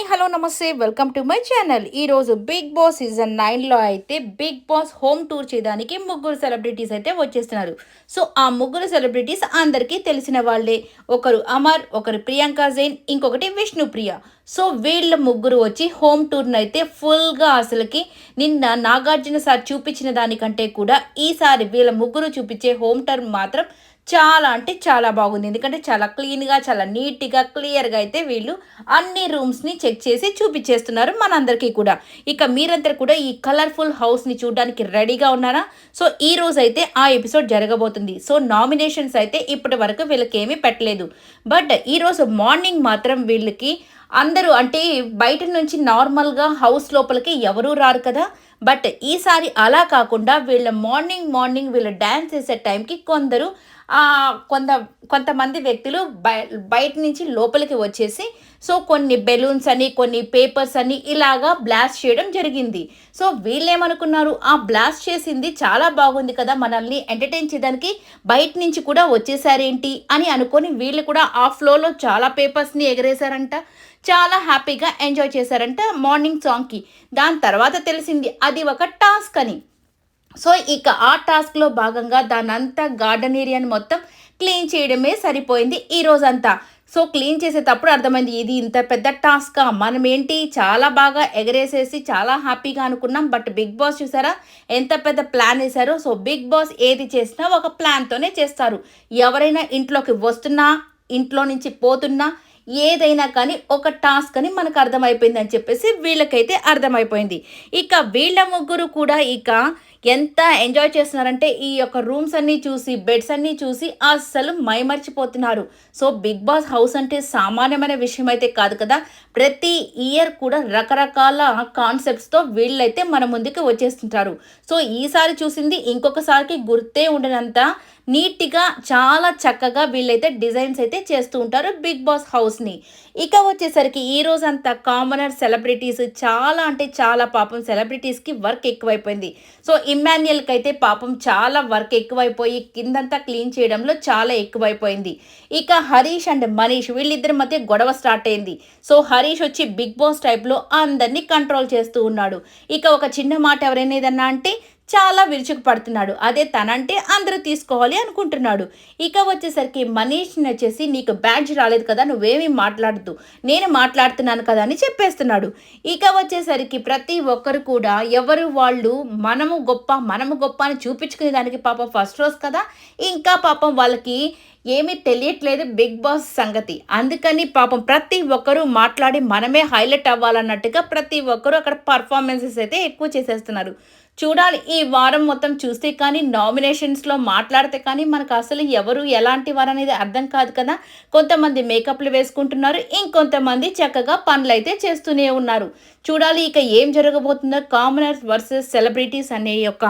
Hi hello namaste welcome to my channel. ఈరోజు big Boss season నైన్లో అయితే big boss home tour చేయడానికి ముగ్గురు సెలబ్రిటీస్ అయితే వచ్చేస్తున్నారు. సో ఆ ముగ్గురు సెలబ్రిటీస్ అందరికీ తెలిసిన వాళ్ళే. ఒకరు అమర్ ఒకరు ప్రియాంక జైన్ ఇంకొకటి విష్ణుప్రియ సో వీళ్ళ ముగ్గురు వచ్చి హోమ్ టూర్ని అయితే ఫుల్గా అసలుకి నిన్న నాగార్జున సార్ చూపించిన దానికంటే కూడా ఈసారి వీళ్ళ ముగ్గురు చూపించే హోమ్ టూర్ మాత్రం చాలా అంటే చాలా బాగుంది. ఎందుకంటే చాలా క్లీన్గా చాలా నీట్గా క్లియర్గా అయితే వీళ్ళు అన్ని రూమ్స్ని చెక్ చేసి చూపించేస్తున్నారు మనందరికీ కూడా. ఇక మీరందరూ కూడా ఈ కలర్ఫుల్ హౌస్ని చూడడానికి రెడీగా ఉన్నారా? సో ఈ రోజు అయితే ఆ ఎపిసోడ్ జరగబోతుంది. సో నామినేషన్స్ అయితే ఇప్పటి వరకు వీళ్ళకి పెట్టలేదు. బట్ ఈరోజు మార్నింగ్ మాత్రం వీళ్ళకి అందరూ అంటే బయట నుంచి నార్మల్గా హౌస్ లోపలికి ఎవరూ రారు కదా? బట్ ఈసారి అలా కాకుండా వీళ్ళ మార్నింగ్ మార్నింగ్ వీళ్ళు డ్యాన్స్ చేసే టైంకి కొందరు కొంత కొంతమంది వ్యక్తులు బయ బయట నుంచి లోపలికి వచ్చేసి సో కొన్ని బెలూన్స్ అని కొన్ని పేపర్స్ అని ఇలాగా బ్లాస్ట్ చేయడం జరిగింది. సో వీళ్ళేమనుకున్నారు ఆ బ్లాస్ట్ చేసింది చాలా బాగుంది కదా మనల్ని ఎంటర్టైన్ చేయడానికి బయట నుంచి కూడా వచ్చేసారేంటి? అని అనుకొని వీళ్ళు కూడా ఆ ఫ్లోలో చాలా పేపర్స్ని ఎగరేశారంట. చాలా హ్యాపీగా ఎంజాయ్ చేశారంట మార్నింగ్ సాంగ్కి. దాని తర్వాత తెలిసింది అది ఒక టాస్క్ అని. సో ఇక ఆ టాస్క్లో భాగంగా దానంతా గార్డెన్ ఏరియాని మొత్తం క్లీన్ చేయడమే సరిపోయింది ఈ రోజంతా. సో క్లీన్ చేసేటప్పుడు అర్థమైంది ఇది ఇంత పెద్ద టాస్క్. మనం ఏంటి చాలా బాగా ఎగరేసేసి చాలా హ్యాపీగా అనుకున్నాం బట్ బిగ్ బాస్ చూసారా? ఎంత పెద్ద ప్లాన్ వేశారో. సో బిగ్ బాస్ ఏది చేసినా ఒక ప్లాన్తోనే చేస్తారు. ఎవరైనా ఇంట్లోకి వస్తున్నా ఇంట్లో నుంచి పోతున్నా ఏదైనా కానీ ఒక టాస్క్ అని మనకు అర్థమైపోయింది అని చెప్పేసి వీళ్ళకైతే అర్థమైపోయింది. ఇక వీళ్ళ ముగ్గురు కూడా ఇక ఎంత ఎంజాయ్ చేస్తున్నారంటే ఈ యొక్క రూమ్స్ అన్నీ చూసి బెడ్స్ అన్నీ చూసి అస్సలు మైమర్చిపోతున్నారు. సో బిగ్ బాస్ హౌస్ అంటే సామాన్యమైన విషయం అయితే కాదు కదా. ప్రతి ఇయర్ కూడా రకరకాల కాన్సెప్ట్స్తో వీళ్ళైతే మన ముందుకు వచ్చేస్తుంటారు. సో ఈసారి చూసింది ఇంకొకసారికి గుర్తే ఉండనంత నీట్గా చాలా చక్కగా వీళ్ళైతే డిజైన్స్ అయితే చేస్తూ ఉంటారు బిగ్ బాస్ హౌస్ని ఇక వచ్చేసరికి ఈ రోజంతా కామనర్ సెలబ్రిటీస్ చాలా అంటే చాలా పాపం సెలబ్రిటీస్కి వర్క్ ఎక్కువైపోయింది. సో ఇమ్మాన్యుయల్కి అయితే పాపం చాలా వర్క్ ఎక్కువైపోయి కిందంతా క్లీన్ చేయడంలో చాలా ఎక్కువైపోయింది. ఇక హరీష్ అండ్ మనీష్ వీళ్ళిద్దరి మధ్య గొడవ స్టార్ట్ అయింది. సో హరీష్ వచ్చి బిగ్ బాస్ టైప్లో అందరినీ కంట్రోల్ చేస్తూ ఉన్నాడు. ఇక ఒక చిన్న మాట ఎవరైనా ఏదన్నా అంటే చాలా విరుచుకుపడుతున్నాడు. అదే తనంటే అందరూ తీసుకోవాలి అనుకుంటున్నాడు. ఇక వచ్చేసరికి మనీష్ని వచ్చేసి నీకు బ్యాడ్జ్ రాలేదు కదా నువ్వేమీ మాట్లాడద్దు. నేను మాట్లాడుతున్నాను కదా అని చెప్పేస్తున్నాడు. ఇక వచ్చేసరికి ప్రతి ఒక్కరు కూడా ఎవరు వాళ్ళు మనము గొప్ప మనము గొప్ప అని చూపించుకునే దానికి పాపం ఫస్ట్ రోజు కదా. ఇంకా పాపం వాళ్ళకి ఏమీ తెలియట్లేదు బిగ్ బాస్ సంగతి. అందుకని పాపం ప్రతి ఒక్కరూ మాట్లాడి మనమే హైలైట్ అవ్వాలన్నట్టుగా ప్రతి ఒక్కరూ అక్కడ పర్ఫార్మెన్సెస్ అయితే ఎక్కువ చేసేస్తున్నారు. చూడాలి ఈ వారం మొత్తం చూస్తే కానీ నామినేషన్స్లో మాట్లాడితే కానీ మనకు అసలు ఎవరు ఎలాంటి వారు అనేది అర్థం కాదు కదా. కొంతమంది మేకప్లు వేసుకుంటున్నారు ఇంకొంతమంది చక్కగా పనులు అయితే చేస్తూనే ఉన్నారు. చూడాలి ఇక ఏం జరగబోతుందో కామనర్స్ వర్సెస్ సెలబ్రిటీస్ అనే యొక్క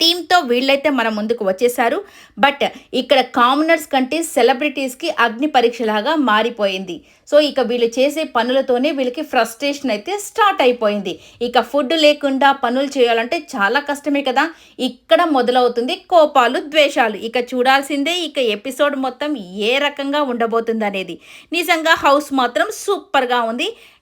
టీంతో వీళ్ళైతే మన ముందుకు వచ్చేసారు బట్ ఇక్కడ కామనర్స్ కంటే సెలబ్రిటీస్కి అగ్ని పరీక్షలాగా మారిపోయింది. సో ఇక వీళ్ళు చేసే పనులతోనే వీళ్ళకి ఫ్రస్ట్రేషన్ అయితే స్టార్ట్ అయిపోయింది. ఇక ఫుడ్ లేకుండా పనులు చేయాలంటే చాలా కష్టమే కదా. ఇక్కడ మొదలవుతుంది కోపాలు ద్వేషాలు. ఇక చూడాల్సిందే ఇక ఎపిసోడ్ మొత్తం ఏ రకంగా ఉండబోతుంది అనేది నిజంగా హౌస్ మాత్రం సూపర్గా ఉంది.